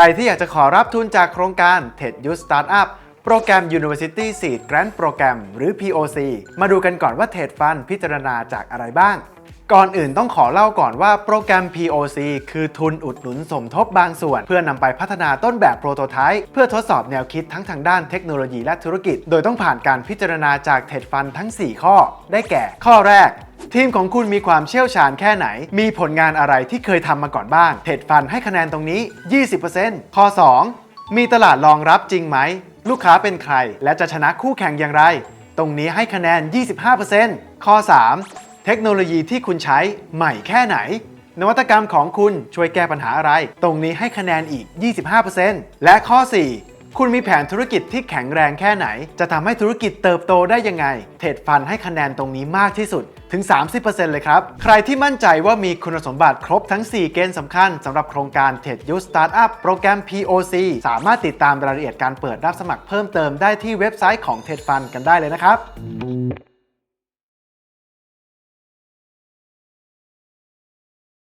รที่อยากจะขอรับทุนจากโครงการ TED Youth Startup โปรแกรม University Seed Grant Program หรือ POC มาดูกันก่อนว่า TED Fund พิจารณาจากอะไรบ้าง ก่อนอื่นต้องขอเล่าก่อนว่าโปรแกรม POC คือทุนอุดหนุนสมทบบางส่วน เพื่อนำไปพัฒนาต้นแบบโปรโตไทป์เพื่อทดสอบแนวคิดทั้งทางด้านเทคโนโลยีและธุรกิจ โดยต้องผ่านการพิจารณาจาก TED Fund ทั้ง 4 ข้อ ได้แก่ ข้อแรกทีมของคุณมีความเชี่ยวชาญแค่ไหน มีผลงานอะไรที่เคยทำมาก่อนบ้าง เทรดฟันให้คะแนนตรงนี้ 20%ข้อ 2 มีตลาดรองรับจริงไหม ลูกค้าเป็นใคร และจะชนะคู่แข่งอย่างไร ตรงนี้ให้คะแนน 25%ข้อ 3 เทคโนโลยีที่คุณใช้ใหม่แค่ไหน นวัตกรรมของคุณช่วยแก้ปัญหาอะไร ตรงนี้ให้คะแนนอีก 25%และข้อ 4 คุณมีแผนธุรกิจที่แข็งแรงแค่ไหน จะทำให้ธุรกิจเติบโตได้ยังไง เทรดฟันให้คะแนนตรงนี้มากที่สุดถึง 30%เลยครับ ใครที่มั่นใจว่ามีคุณสมบัติครบทั้ง 4 เกณฑ์สำคัญสำหรับโครงการ TED Youth Startup โปรแกรม POC สามารถติดตามรายละเอียดการเปิดรับสมัครเพิ่มเติมได้ที่เว็บไซต์ของ TED Fund กันได้เลยนะครับ